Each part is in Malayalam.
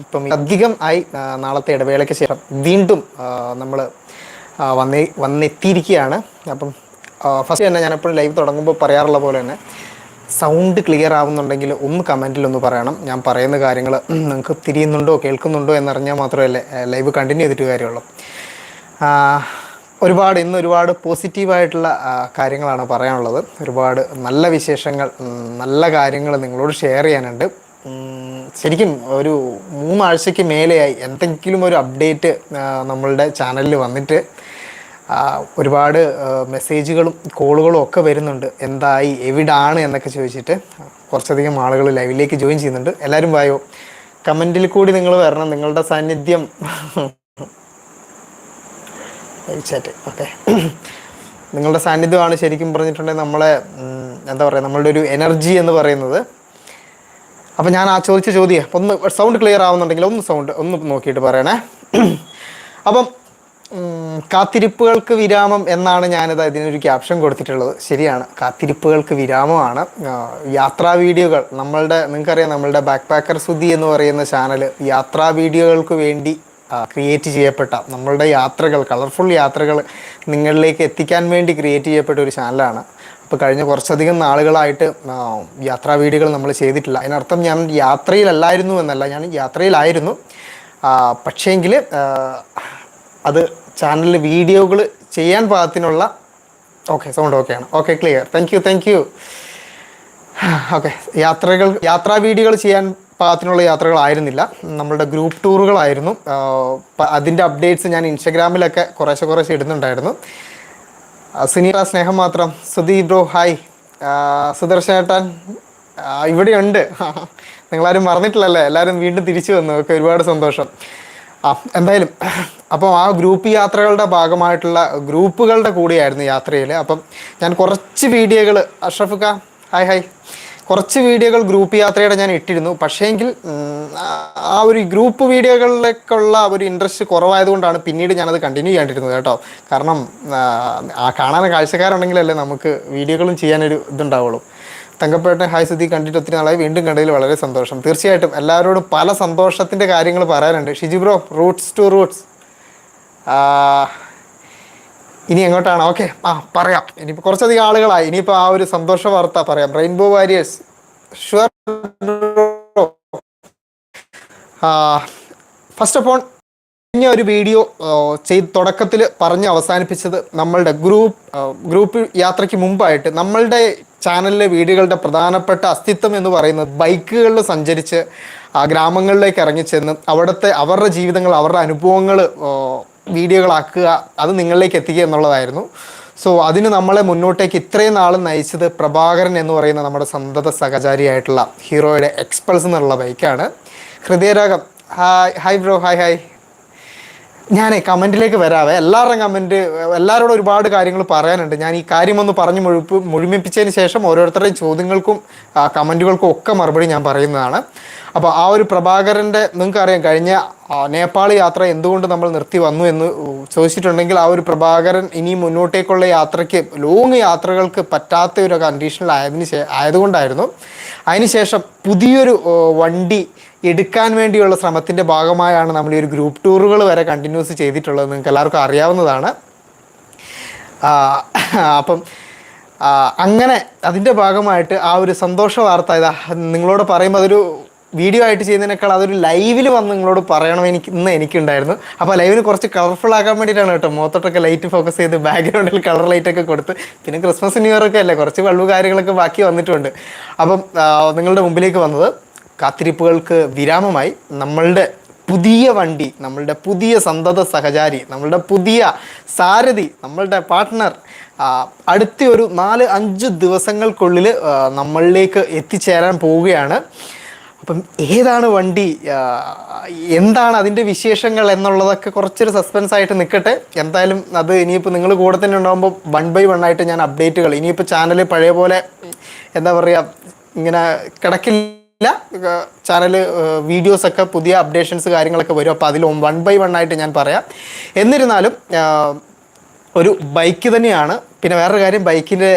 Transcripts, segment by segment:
ഇപ്പം അധികം ആയി നാളത്തെ ഇടവേളയ്ക്ക് ശേഷം വീണ്ടും നമ്മൾ വന്നേ വന്നെത്തിയിരിക്കുകയാണ്. അപ്പം ഫസ്റ്റ് തന്നെ ഞാൻ എപ്പോഴും ലൈവ് തുടങ്ങുമ്പോൾ പറയാറുള്ള പോലെ തന്നെ സൗണ്ട് ക്ലിയർ ആവുന്നുണ്ടെങ്കിൽ ഒന്ന് കമന്റിൽ ഒന്ന് പറയണം. ഞാൻ പറയുന്ന കാര്യങ്ങൾ നിങ്ങൾക്ക് തിരിയുന്നുണ്ടോ കേൾക്കുന്നുണ്ടോ എന്നറിഞ്ഞാൽ മാത്രമല്ലേ ലൈവ് കണ്ടിന്യൂ ചെയ്തിട്ട് കാര്യമുള്ളൂ. ഒരുപാട് ഇന്ന് ഒരുപാട് പോസിറ്റീവായിട്ടുള്ള കാര്യങ്ങളാണ് പറയാനുള്ളത്. ഒരുപാട് നല്ല വിശേഷങ്ങൾ നല്ല കാര്യങ്ങൾ നിങ്ങളോട് ഷെയർ ചെയ്യാനുണ്ട്. ശരിക്കും ഒരു മൂന്നാഴ്ചയ്ക്ക് മേലെയായി എന്തെങ്കിലും ഒരു അപ്ഡേറ്റ് നമ്മളുടെ ചാനലിൽ വന്നിട്ട് ഒരുപാട് മെസ്സേജുകളും കോളുകളും ഒക്കെ വരുന്നുണ്ട്. എന്തായി എവിടാണ് എന്നൊക്കെ ചോദിച്ചിട്ട് കുറച്ചധികം ആളുകൾ ലൈവിലേക്ക് ജോയിൻ ചെയ്യുന്നുണ്ട്. എല്ലാവരും വായോ? കമന്റിൽ കൂടി നിങ്ങൾ വരണം. നിങ്ങളുടെ സാന്നിധ്യം. Chat okay. നിങ്ങളുടെ സാന്നിധ്യമാണ് ശരിക്കും പറഞ്ഞിട്ടുണ്ടെങ്കിൽ നമ്മളെ എന്താ പറയുക നമ്മളുടെ ഒരു എനർജി എന്ന് പറയുന്നത് അപ്പം ഞാൻ ആ ചോദിച്ച ചോദ്യം ഒന്ന് സൗണ്ട് ക്ലിയർ ആവുന്നുണ്ടെങ്കിൽ ഒന്ന് സൗണ്ട് ഒന്ന് നോക്കിയിട്ട് പറയണേ. അപ്പം കാത്തിരിപ്പുകൾക്ക് വിരാമം എന്നാണ് ഞാനിത് ഇതിനൊരു ക്യാപ്ഷൻ കൊടുത്തിട്ടുള്ളത്. ശരിയാണ് കാത്തിരിപ്പുകൾക്ക് വിരാമമാണ്. യാത്രാ വീഡിയോകൾ നമ്മളുടെ നിങ്ങൾക്കറിയാം നമ്മളുടെ ബാക്ക് പാക്കർ സുധി എന്ന് പറയുന്ന ചാനൽ യാത്രാ വീഡിയോകൾക്ക് വേണ്ടി ക്രിയേറ്റ് ചെയ്യപ്പെട്ട നമ്മളുടെ യാത്രകൾ കളർഫുൾ യാത്രകൾ നിങ്ങളിലേക്ക് എത്തിക്കാൻ വേണ്ടി ക്രിയേറ്റ് ചെയ്യപ്പെട്ട ഒരു ചാനലാണ് അപ്പോൾ കഴിഞ്ഞ കുറച്ചധികം നാളുകളായിട്ട് യാത്രാ വീഡിയോകൾ നമ്മൾ ചെയ്തിട്ടില്ല. അതിനർത്ഥം ഞാൻ യാത്രയിലല്ലായിരുന്നു എന്നല്ല ഞാൻ യാത്രയിലായിരുന്നു. പക്ഷേങ്കിൽ അത് ചാനലിൽ വീഡിയോകൾ ചെയ്യാൻ പാകത്തിനുള്ള ഓക്കെ സൗണ്ട് ഓക്കെയാണ് okay clear thank you thank you okay യാത്രകൾ യാത്രാ വീഡിയോകൾ ചെയ്യാൻ പാകത്തിനുള്ള യാത്രകളായിരുന്നില്ല. നമ്മളുടെ ഗ്രൂപ്പ് ടൂറുകളായിരുന്നു അതിന്റെ അപ്ഡേറ്റ്സ് ഞാൻ ഇൻസ്റ്റഗ്രാമിലൊക്കെ കുറേശ്ശെ കുറേശ്ശെ ഇടുന്നുണ്ടായിരുന്നു. സുനീറ സ്നേഹം മാത്രം. സുധി ബ്രോ ഹായ് സുദർശനേട്ടൻ ഇവിടെയുണ്ട്. നിങ്ങളാരും മറന്നിട്ടില്ലല്ലേ? എല്ലാവരും വീണ്ടും തിരിച്ചു വന്നു. ഒക്കെ ഒരുപാട് സന്തോഷം. ആ എന്തായാലും അപ്പം ആ ഗ്രൂപ്പ് യാത്രകളുടെ ഭാഗമായിട്ടുള്ള ഗ്രൂപ്പുകളുടെ കൂടിയായിരുന്നു യാത്രയിൽ അപ്പം ഞാൻ കുറച്ച് വീഡിയോകൾ അഷ്റഫ് ഹായ് ഹായ് കുറച്ച് വീഡിയോകൾ ഗ്രൂപ്പ് യാത്രയുടെ ഞാൻ ഇട്ടിരുന്നു. പക്ഷേങ്കിൽ ആ- ഒരു ഗ്രൂപ്പ് വീഡിയോകളിലേക്കുള്ള ഒരു ഇൻട്രസ്റ്റ് കുറവായതുകൊണ്ടാണ് പിന്നീട് ഞാനത് കണ്ടിന്യൂ ചെയ്യാണ്ടിരുന്നത് കേട്ടോ. കാരണം ആ കാണാൻ കാഴ്ചക്കാരുണ്ടെങ്കിലല്ലേ നമുക്ക് വീഡിയോകളും ചെയ്യാനൊരു ഇതുണ്ടാവുള്ളൂ. തങ്കപ്പേട്ടൻ ഹായ് സുധി കണ്ടിട്ട് ഒത്തിരി നാളായി. വീണ്ടും കണ്ടതിൽ വളരെ സന്തോഷം. തീർച്ചയായിട്ടും എല്ലാവരോടും പല സന്തോഷത്തിന്റെ കാര്യങ്ങൾ പറയാനുണ്ട്. Shiji bro roots to roots ഇനി എങ്ങോട്ടാണ്? ഓക്കെ ആ പറയാം. ഇനിയിപ്പോൾ കുറച്ചധികം ആളുകളായി. ഇനിയിപ്പോൾ ആ ഒരു സന്തോഷ വാർത്ത പറയാം. Rainbow warriors sure first of all കഴിഞ്ഞ ഒരു വീഡിയോ ചെയ്ത് തുടക്കത്തിൽ പറഞ്ഞ് അവസാനിപ്പിച്ചത് നമ്മളുടെ ഗ്രൂപ്പ് ഗ്രൂപ്പ് യാത്രയ്ക്ക് മുമ്പായിട്ട് നമ്മളുടെ ചാനലിലെ വീഡിയോകളുടെ പ്രധാനപ്പെട്ട അസ്തിത്വം എന്ന് പറയുന്നത് ബൈക്കുകളിൽ സഞ്ചരിച്ച് ആ ഗ്രാമങ്ങളിലേക്ക് ഇറങ്ങിച്ചെന്ന് അവിടുത്തെ അവരുടെ ജീവിതങ്ങൾ അവരുടെ അനുഭവങ്ങൾ വീഡിയോകളാക്കുക അത് നിങ്ങളിലേക്ക് എത്തിക്കുക എന്നുള്ളതായിരുന്നു. സോ അതിന് നമ്മളെ മുന്നോട്ടേക്ക് ഇത്രയും നാളും നയിച്ചത് പ്രഭാകരൻ എന്ന് പറയുന്ന നമ്മുടെ സന്തത സഹചാരിയായിട്ടുള്ള ഹീറോയുടെ എക്സ്പൾസ് എന്നുള്ള ബൈക്കാണ് ഹൃദയരാഗം. Hi hi bro hi hi ഞാനേ കമന്റിലേക്ക് വരാവേ. എല്ലാവരുടെയും കമന്റ് എല്ലാവരോടും ഒരുപാട് കാര്യങ്ങൾ പറയാനുണ്ട്. ഞാൻ ഈ കാര്യം ഒന്ന് പറഞ്ഞ് മുഴുപ്പ് മുഴുമിപ്പിച്ചതിന് ശേഷം ഓരോരുത്തരുടെയും ചോദ്യങ്ങൾക്കും കമന്റുകൾക്കും ഒക്കെ മറുപടി ഞാൻ പറയുന്നതാണ്. അപ്പോൾ ആ ഒരു പ്രഭാകരന്റെ നിങ്ങൾക്കറിയാം കഴിഞ്ഞ നേപ്പാൾ യാത്ര എന്തുകൊണ്ട് നമ്മൾ നിർത്തി വന്നു എന്ന് ചോദിച്ചിട്ടുണ്ടെങ്കിൽ ആ ഒരു പ്രഭാകരൻ ഇനി മുന്നോട്ടേക്കുള്ള യാത്രയ്ക്ക് ലോങ് യാത്രകൾക്ക് പറ്റാത്ത ഒരു കണ്ടീഷനിലായതിന് ആയതുകൊണ്ടായിരുന്നു. അതിനുശേഷം പുതിയൊരു വണ്ടി എടുക്കാൻ വേണ്ടിയുള്ള ശ്രമത്തിന്റെ ഭാഗമായാണ് നമ്മൾ ഈ ഒരു ഗ്രൂപ്പ് ടൂറുകൾ വരെ കണ്ടിന്യൂസ് ചെയ്തിട്ടുള്ളത്. നിങ്ങൾക്ക് എല്ലാവർക്കും അറിയാവുന്നതാണ്. അപ്പം അങ്ങനെ അതിന്റെ ഭാഗമായിട്ട് ആ ഒരു സന്തോഷ വാർത്ത നിങ്ങളോട് പറയുമ്പോൾ അതൊരു വീഡിയോ ആയിട്ട് ചെയ്യുന്നതിനേക്കാൾ അതൊരു ലൈവിൽ വന്ന് നിങ്ങളോട് പറയണം എനിക്ക് ഇന്ന് എനിക്കുണ്ടായിരുന്നു. അപ്പോൾ ലൈവിന് കുറച്ച് കളർഫുൾ ആക്കാൻ വേണ്ടിയിട്ടാണ് കേട്ടോ. മുഖത്തോട്ടൊക്കെ ലൈറ്റ് ഫോക്കസ് ചെയ്ത് ബാക്ക്ഗ്രൗണ്ടിൽ കളർ ലൈറ്റൊക്കെ കൊടുത്ത്. പിന്നെ ക്രിസ്മസ് ന്യൂ ഇയർ ഒക്കെ അല്ലേ? കുറച്ച് വള്ളു കാര്യങ്ങളൊക്കെ ബാക്കി വന്നിട്ടുണ്ട്. അപ്പം നിങ്ങളുടെ മുമ്പിലേക്ക് വന്നത്. കാത്തിരിപ്പുകൾക്ക് വിരാമമായി നമ്മളുടെ പുതിയ വണ്ടി നമ്മളുടെ പുതിയ സന്തത സഹചാരി നമ്മളുടെ പുതിയ സാരഥി നമ്മളുടെ പാർട്ട്ണർ അടുത്ത ഒരു നാല് അഞ്ച് ദിവസങ്ങൾക്കുള്ളിൽ നമ്മളിലേക്ക് എത്തിച്ചേരാൻ പോവുകയാണ്. അപ്പം ഏതാണ് വണ്ടി? എന്താണ് അതിന്റെ വിശേഷങ്ങൾ എന്നുള്ളതൊക്കെ കുറച്ചൊരു സസ്പെൻസ് ആയിട്ട് നിൽക്കട്ടെ എന്തായാലും അത് ഇനിയിപ്പോൾ നിങ്ങൾ കൂടെ തന്നെ ഉണ്ടാകുമ്പോൾ വൺ ബൈ വൺ ആയിട്ട് ഞാൻ അപ്ഡേറ്റുകൾ ഇനിയിപ്പോൾ ചാനൽ പഴയ പോലെ എന്താ പറയുക ഇങ്ങനെ കിടക്കില്ല ചാനൽ വീഡിയോസ് ഒക്കെ പുതിയ അപ്ഡേഷൻസ് കാര്യങ്ങളൊക്കെ വരും. അപ്പോൾ അതിൽ വൺ ബൈ വൺ ആയിട്ട് ഞാൻ പറയാം. എന്നിരുന്നാലും ഒരു ബൈക്ക് തന്നെയാണ്. പിന്നെ വേറൊരു കാര്യം ബൈക്കിന്റെ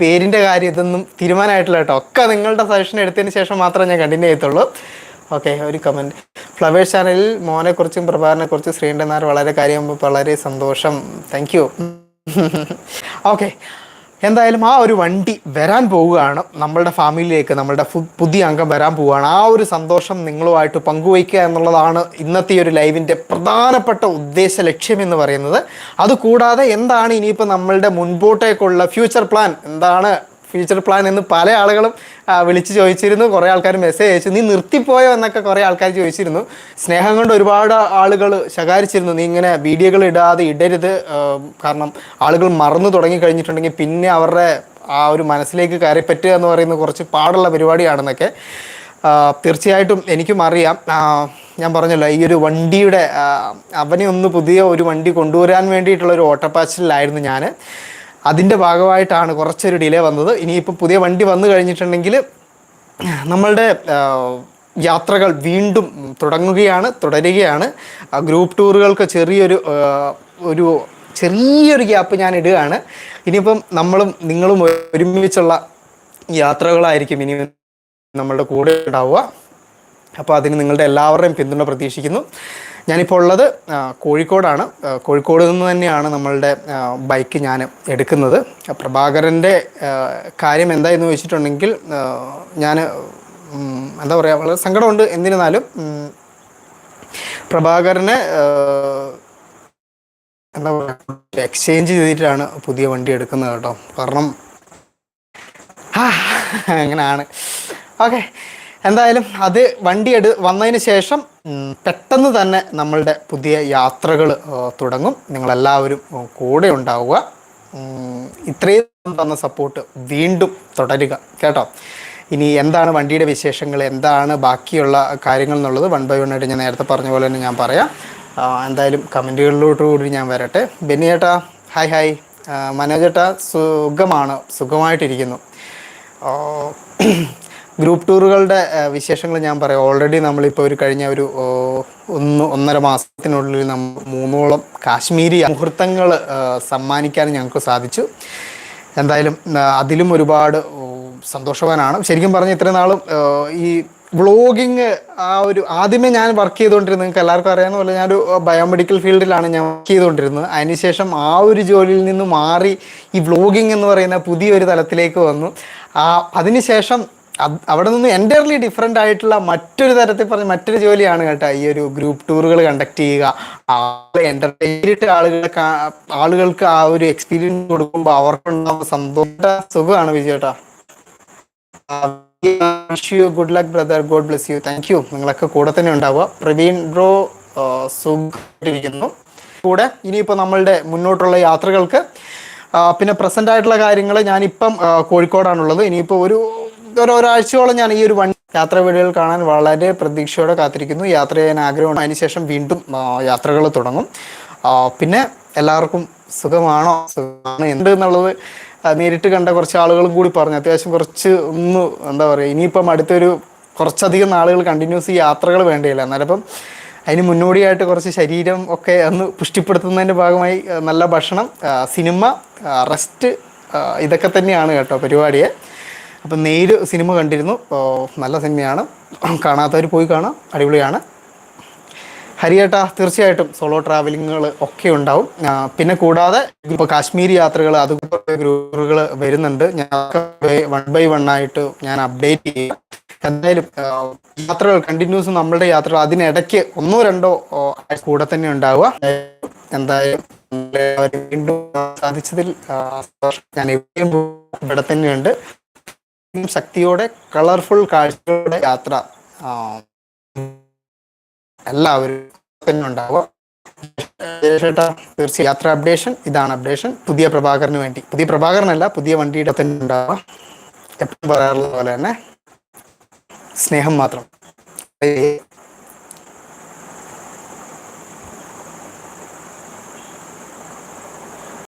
പേരിന്റെ കാര്യം ഇതൊന്നും തീരുമാനമായിട്ടില്ല കേട്ടോ. ഒക്കെ നിങ്ങളുടെ സജഷൻ എടുത്തതിന് ശേഷം മാത്രമേ ഞാൻ കണ്ടിന്യൂ ചെയ്യത്തുള്ളൂ. ഓക്കെ ഒരു കമന്റ് ഫ്ലവേഴ്സ് ചാനലിൽ മോനെക്കുറിച്ചും പ്രഭാകരനെക്കുറിച്ചും ശ്രീണ്ടനാർ വളരെ കാര്യം വളരെ സന്തോഷം. താങ്ക് യു ഓക്കെ എന്തായാലും ആ ഒരു വണ്ടി വരാൻ പോവുകയാണ്. നമ്മളുടെ ഫാമിലിയിലേക്ക് നമ്മളുടെ പുതിയ അംഗം വരാൻ പോവുകയാണ്. ആ ഒരു സന്തോഷം നിങ്ങളുമായിട്ട് പങ്കുവയ്ക്കുക എന്നുള്ളതാണ് ഇന്നത്തെ ഒരു ലൈവിന്റെ പ്രധാനപ്പെട്ട ഉദ്ദേശ ലക്ഷ്യം എന്ന് പറയുന്നത്. അതുകൂടാതെ എന്താണ് ഇനിയിപ്പോൾ നമ്മളുടെ മുൻപോട്ടേക്കുള്ള ഫ്യൂച്ചർ പ്ലാൻ? എന്താണ് ഫ്യൂച്ചർ പ്ലാൻ എന്ന് പല ആളുകളും വിളിച്ച് ചോദിച്ചിരുന്നു. കുറേ ആൾക്കാർ മെസ്സേജ് അയച്ചു. നീ നിർത്തിപ്പോയോ? എന്നൊക്കെ കുറേ ആൾക്കാർ ചോദിച്ചിരുന്നു. സ്നേഹം കൊണ്ട് ഒരുപാട് ആളുകൾ ശകാരിച്ചിരുന്നു. നീ ഇങ്ങനെ വീഡിയോകൾ ഇടാതെ ഇടരുത്. കാരണം ആളുകൾ മറന്നു തുടങ്ങി കഴിഞ്ഞിട്ടുണ്ടെങ്കിൽ പിന്നെ അവരുടെ ആ ഒരു മനസ്സിലേക്ക് കയറി പറ്റുക എന്ന് പറയുന്ന കുറച്ച് പാടുള്ള പരിപാടിയാണെന്നൊക്കെ. തീർച്ചയായിട്ടും എനിക്കും അറിയാം. ഞാൻ പറഞ്ഞല്ലോ ഈ ഒരു വണ്ടിയുടെ അവനെ ഒന്ന് പുതിയ ഒരു വണ്ടി കൊണ്ടുവരാൻ വേണ്ടിയിട്ടുള്ള ഒരു ഓട്ടപ്പാച്ചിലായിരുന്നു ഞാൻ അതിന്റെ ഭാഗമായിട്ടാണ് കുറച്ചൊരു ഡിലേ വന്നത്. ഇനിയിപ്പോൾ പുതിയ വണ്ടി വന്നു കഴിഞ്ഞിട്ടുണ്ടെങ്കിൽ നമ്മളുടെ യാത്രകൾ വീണ്ടും തുടങ്ങുകയാണ് തുടരുകയാണ്. ഗ്രൂപ്പ് ടൂറുകൾക്ക് ചെറിയൊരു ഒരു ചെറിയൊരു ഗ്യാപ്പ് ഞാൻ ഇടുകയാണ്. ഇനിയിപ്പം നമ്മളും നിങ്ങളും ഒരുമിച്ചുള്ള യാത്രകളായിരിക്കും ഇനി നമ്മളുടെ കൂടെ ഉണ്ടാവുക. അപ്പോൾ അതിന് നിങ്ങളുടെ എല്ലാവരുടെയും പിന്തുണ പ്രതീക്ഷിക്കുന്നു. ഞാനിപ്പോൾ ഉള്ളത് കോഴിക്കോടാണ്. കോഴിക്കോട് നിന്ന് തന്നെയാണ് നമ്മളുടെ ബൈക്ക് ഞാൻ എടുക്കുന്നത്. പ്രഭാകരന്റെ കാര്യം എന്തായെന്ന് ചോദിച്ചിട്ടുണ്ടെങ്കിൽ ഞാൻ എന്താ പറയുക വളരെ സങ്കടമുണ്ട്. എന്നിരുന്നാലും പ്രഭാകരനെ എന്താ പറയുക എക്സ്ചേഞ്ച് ചെയ്തിട്ടാണ് പുതിയ വണ്ടി എടുക്കുന്നത് കേട്ടോ. കാരണം അങ്ങനെയാണ്. ഓക്കെ. എന്തായാലും അത് വണ്ടി എടു വന്നതിന് ശേഷം പെട്ടെന്ന് തന്നെ നമ്മളുടെ പുതിയ യാത്രകൾ തുടങ്ങും. നിങ്ങളെല്ലാവരും കൂടെ ഉണ്ടാവുക. ഇത്രയും തന്ന സപ്പോർട്ട് വീണ്ടും തുടരുക. കേട്ടോ? ഇനി എന്താണ് വണ്ടിയുടെ വിശേഷങ്ങൾ എന്താണ് ബാക്കിയുള്ള കാര്യങ്ങൾ എന്നുള്ളത്? വൺ ബൈ വൺ ആയിട്ട് ഞാൻ നേരത്തെ പറഞ്ഞ പോലെ തന്നെ ഞാൻ പറയാം. എന്തായാലും കമന്റുകളിലോട്ട് കൂടി ഞാൻ വരട്ടെ. ബെന്നിയേട്ടാ ഹായ് ഹായ്. മനോജേട്ടാ സുഖമാണ്. സുഖമായിട്ടിരിക്കുന്നു. ഗ്രൂപ്പ് ടൂറുകളുടെ വിശേഷങ്ങൾ ഞാൻ പറയാം. ഓൾറെഡി നമ്മളിപ്പോൾ ഒരു കഴിഞ്ഞ ഒരു ഒന്ന് ഒന്നര മാസത്തിനുള്ളിൽ നമ്മൾ മൂന്നോളം കാശ്മീരി മുഹൂർത്തങ്ങൾ സമ്മാനിക്കാൻ ഞങ്ങൾക്ക് സാധിച്ചു. എന്തായാലും അതിലും ഒരുപാട് സന്തോഷവാനാണ്. ശരിക്കും പറഞ്ഞ ഇത്രയും നാളും ഈ വ്ളോഗിങ് ആ ഒരു ആദ്യമേ ഞാൻ വർക്ക് ചെയ്തുകൊണ്ടിരുന്നത് നിങ്ങൾക്ക് എല്ലാവർക്കും അറിയാവുന്ന പോലെ ഞാനൊരു ബയോമെഡിക്കൽ ഫീൽഡിലാണ് ഞാൻ വർക്ക് ചെയ്തുകൊണ്ടിരുന്നത് അതിനുശേഷം ആ ഒരു ജോലിയിൽ നിന്ന് മാറി ഈ വ്ളോഗിങ് എന്ന് പറയുന്ന പുതിയൊരു തലത്തിലേക്ക് വന്നു. ആ അതിനുശേഷം അത് അവിടെ നിന്ന് എന്റയർലി ഡിഫറെന്റ് ആയിട്ടുള്ള മറ്റൊരു തരത്തിൽ പറഞ്ഞ മറ്റൊരു ജോലിയാണ് കേട്ടോ ഈ ഒരു ഗ്രൂപ്പ് ടൂറുകൾ കണ്ടക്ട് ചെയ്യുക. ആളെ എന്റർടൈനിട്ട് ആളുകളെ ആളുകൾക്ക് ആ ഒരു എക്സ്പീരിയൻസ് കൊടുക്കുമ്പോൾ അവർക്കുണ്ടാവുന്ന സന്തോഷ സുഖമാണ് വിജയേട്ടാ good luck brother God bless you thank you നിങ്ങളൊക്കെ കൂടെ തന്നെ ഉണ്ടാവുക. പ്രവീൺ ബ്രോ സുഖിരിക്കുന്നു കൂടെ ഇനിയിപ്പോൾ നമ്മളുടെ മുന്നോട്ടുള്ള യാത്രകൾക്ക് പിന്നെ പ്രസന്റ് ആയിട്ടുള്ള കാര്യങ്ങൾ ഞാനിപ്പം കോഴിക്കോടാണുള്ളത്. ഇനിയിപ്പോൾ ഒരു ഒരു ഒരാഴ്ചയോളം ഞാൻ ഈ ഒരു വൺ യാത്രാ വീഡിയോകൾ കാണാൻ വളരെ പ്രതീക്ഷയോടെ കാത്തിരിക്കുന്നു. യാത്ര ചെയ്യാൻ ആഗ്രഹമാണ് അതിനുശേഷം വീണ്ടും യാത്രകൾ തുടങ്ങും. പിന്നെ എല്ലാവർക്കും സുഖമാണോ? സുഖമാണ് എന്ത് എന്നുള്ളത് നേരിട്ട് കണ്ട കുറച്ച് ആളുകളും കൂടി പറഞ്ഞു. അത്യാവശ്യം കുറച്ച് ഒന്ന് എന്താ പറയുക ഇനിയിപ്പം അടുത്തൊരു കുറച്ചധികം നാളുകൾ കണ്ടിന്യൂസ് യാത്രകൾ വേണ്ടിയില്ല. എന്നാലും ഇപ്പം അതിന് മുന്നോടിയായിട്ട് കുറച്ച് ശരീരം ഒക്കെ ഒന്ന് പുഷ്ടിപ്പെടുത്തുന്നതിന്റെ ഭാഗമായി നല്ല ഭക്ഷണം സിനിമ റെസ്റ്റ് ഇതൊക്കെ തന്നെയാണ് കേട്ടോ പരിപാടിയെ. അപ്പം നേര് സിനിമ കണ്ടിരുന്നു. നല്ല സിനിമയാണ്. കാണാത്തവർ പോയി കാണാം. അടിപൊളിയാണ്. ഹരിയേട്ടാ തീർച്ചയായിട്ടും സോളോ ട്രാവലിങ്ങുകൾ ഒക്കെ ഉണ്ടാവും. പിന്നെ കൂടാതെ ഇപ്പോൾ കാശ്മീർ യാത്രകൾ അതുപോലെ ഗ്രൂപ്പുകൾ വരുന്നുണ്ട്. ഞാൻ വൺ ബൈ വൺ ആയിട്ട് ഞാൻ അപ്ഡേറ്റ് ചെയ്യും എന്തായാലും യാത്രകൾ കണ്ടിന്യൂസ് നമ്മളുടെ യാത്രകൾ അതിനിടയ്ക്ക് ഒന്നോ രണ്ടോ കൂടെ തന്നെ ഉണ്ടാവുക. എന്തായാലും വീണ്ടും സാധിച്ചതിൽ ഞാൻ എവിടെയും. ഇവിടെ തന്നെയുണ്ട്. ശക്തിയോടെ കളർഫുൾ കാഴ്ചകളുടെ യാത്ര എല്ലാവരും തീർച്ചയായും യാത്ര അപ്ഡേഷൻ ഇതാണ് അപ്ഡേഷൻ പുതിയ പ്രഭാകറിന് വേണ്ടി. പുതിയ പ്രഭാകരനല്ല പുതിയ വണ്ടിയുടെ തന്നെ ഉണ്ടാവുക. എപ്പോഴും പറയാറുള്ള പോലെ തന്നെ സ്നേഹം മാത്രം.